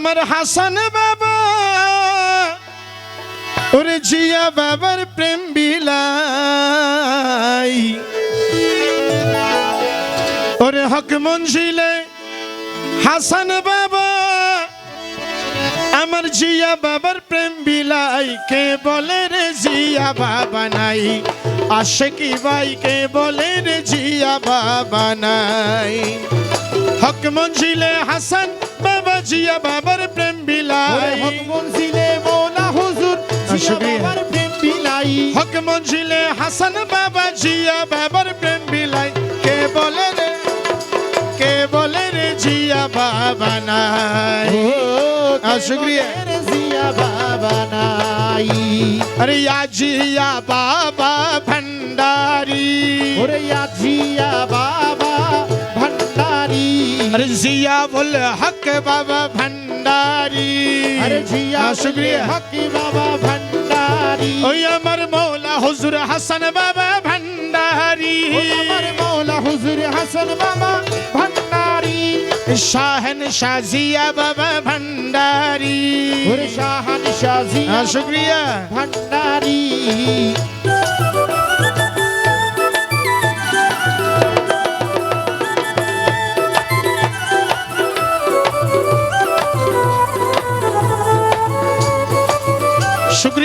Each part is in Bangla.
আমার হাসান বাবা। ওরে জিয়া বাবার প্রেম বিলাই ওরে হক মঞ্জিলে হাসান বাবা। আমার জিয়া বাবার প্রেম বিলাই কে বলে রে জিয়া বাবা নাই? আসে কি ভাই, কে বলে রে জিয়া বাবা নাই? হক মঞ্জিলে হাসান জিয়া বাবার প্রেম বিলাই হক মনজিলে মৌলা হুজুর জিয়া আচ্ছা, বাবার প্রেম বিলাই হক মনজিলে হাসান বাবা জিয়া বাবার প্রেম বিলাই কে বলে রে কে বলে রে জিয়া বাবা নাই? আচ্ছা, শুক্রিয়া। জিয়া বাবা নাই? আরে জিয়া বাবা ভণ্ডারি ওরে জিয়া বাবা अरे जिया बुल हक बाबा भंडारी अरे जिया शुक्रिया हक बाबा भंडारी ओ अमर मौला हुजूर हसन बाबा भंडारी अमर मौला हुजूर हसन बाबा भंडारी शाहन शाजिया बाबा भंडारी और शाहन शाजिया शुक्रिया भंडारी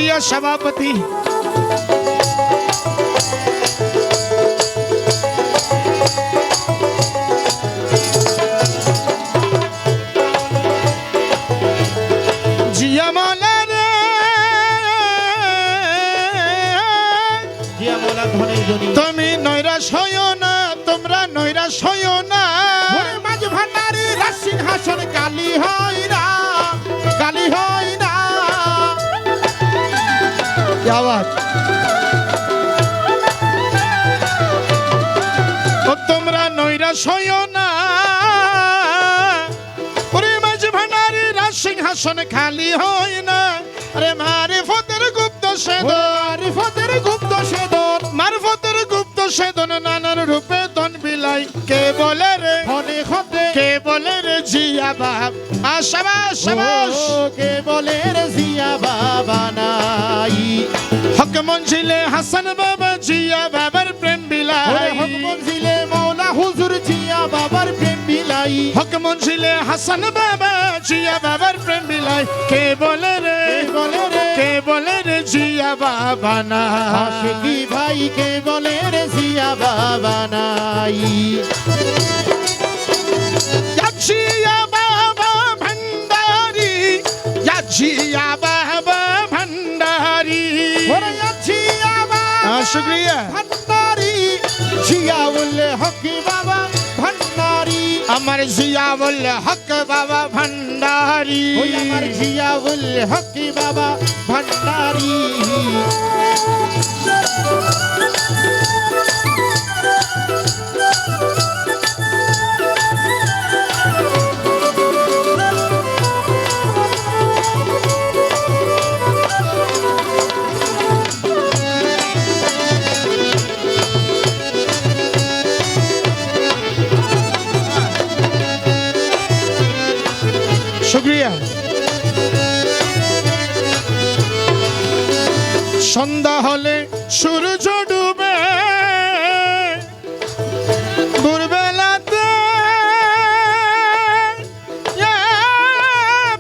शुक्रिया सभापति জিয়া মৌলা রে জিয়া মৌলা ধনে জনি তুমি নৈরাশ হইও না তোমরা নৈরাশ হইও না ওরে মাঝ ভান্ডারি রাশিন হাসন কালি হয় নৈরাশ হইও না। ওরে মাঝ ভান্ডারি রাজ সিংহাসন খালি হয় না। আরে মারে ফতের গুপ্ত সেদন। আরিফতের গুপ্ত সেদন। মারফতের গুপ্ত সেদন নানার রূপে দন বিলাই। কে বলে রে? ধনে খতে। কে বলে রে জিয়া বাপ? আশাবাস শাবাস কে বলে রে জিয়া বাবা নাই? হক মঞ্জিলে হাসান বাবা জিয়া বাবার বাবার প্রেম বিলাই হক মনসিলে হাসান বাবা জিয়া বাবার প্রেম বিলাই কে বলে রে? বলে রে? কে বলে রে জিয়া বাবা না নাই ভাই কে বলে রে জিয়া বাবা নাই? জিয়া বাবা ভণ্ডারি জিয়া বাবা ভণ্ডারি জিয়া বাবা শুক্রিয়া। ভণ্ডারি জিয়াউল হক বাবা আমার জিয়া বললে হক বাবা ভণ্ডারি ওই আমার জিয়া বললে হকি বাবা ভান্ডারি সন্ধ্যা হলে সূর্য ডুবে। ভোরবেলাতে এ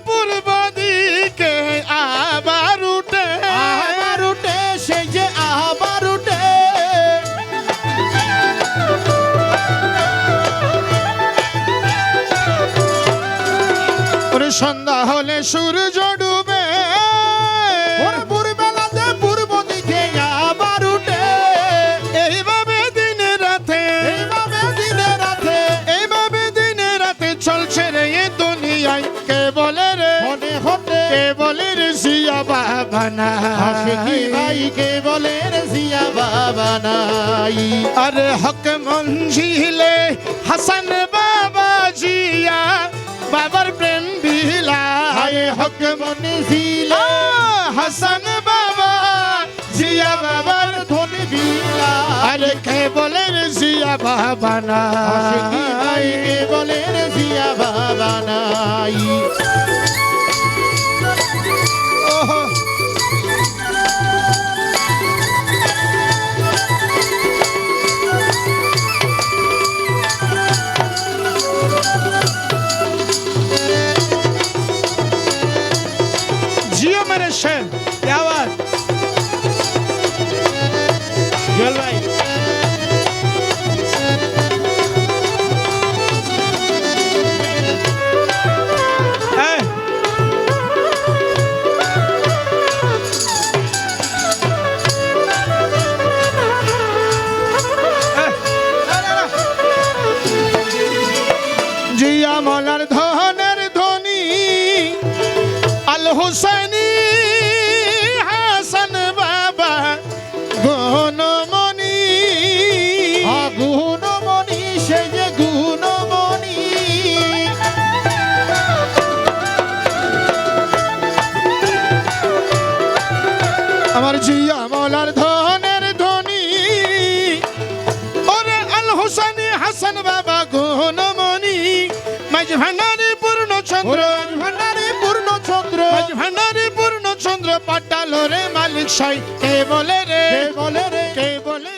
পূর্ব দিকে আবার উঠে। আবার উঠে সেই যে আবার উঠে। সন্ধ্যা হলে সূর্য বাবা না আশিকি ভাই কে বলে জিয়া বাবা নাই? আরে হক মঞ্জিলে হাসান বাবা জিয়া বাবার প্রেম বিলা হায় হক ছিল হাসান বাবা জিয়া বাবার ধনী বিলা আরে কে বলে জিয়া বাবা না আশিকি ভাই কে বলে জিয়া বাবা আসেন। আওয়াজ জল ভাই। হ্যাঁ। জিয়া মলার ধনের ধনী আল হোসেনী গনমণি মাঝ ভান্ডারে পূর্ণ চন্দ্র। ভান্ডারে পূর্ণচন্দ্র মাঝ ভান্ডারে পূর্ণ চন্দ্র পাটালো রে মালিক সাই। কে বলে রে? কে বলে রে?